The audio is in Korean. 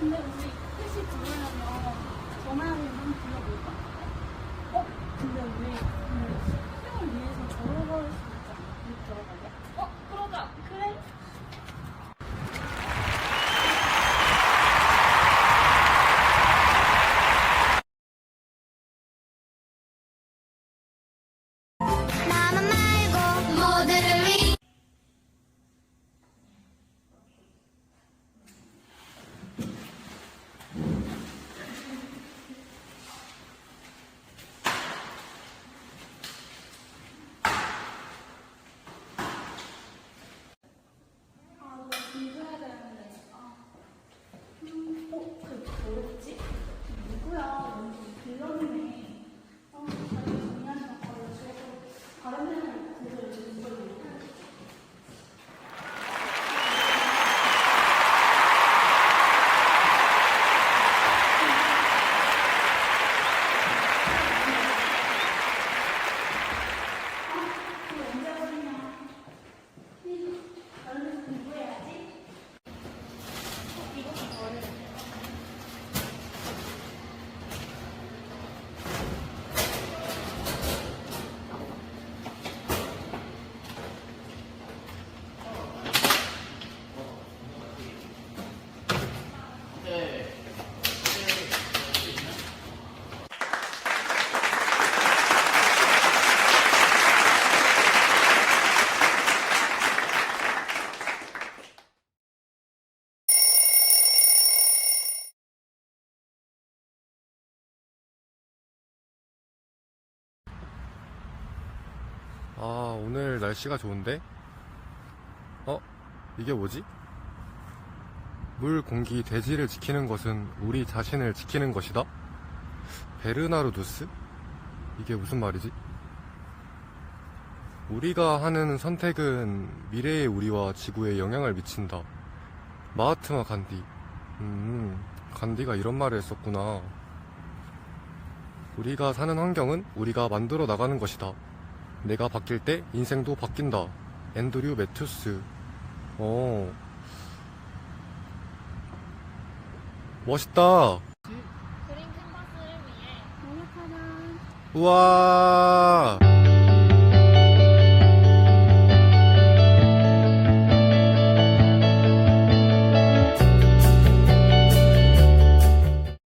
근데 우리 택시 부르려면 전화 한번 불러볼까? 어? 근데 우리 아, 오늘 날씨가 좋은데? 어? 이게 뭐지? 물, 공기, 대지를 지키는 것은 우리 자신을 지키는 것이다? 베르나르두스? 이게 무슨 말이지? 우리가 하는 선택은 미래의 우리와 지구에 영향을 미친다. 마하트마 간디. 음, 간디가 이런 말을 했었구나. 우리가 사는 환경은 우리가 만들어 나가는 것이다. 내가 바뀔 때 인생도 바뀐다. 앤드류 매튜스. 어. 멋있다. 그린 캔버스를 위해 노력하는 우와.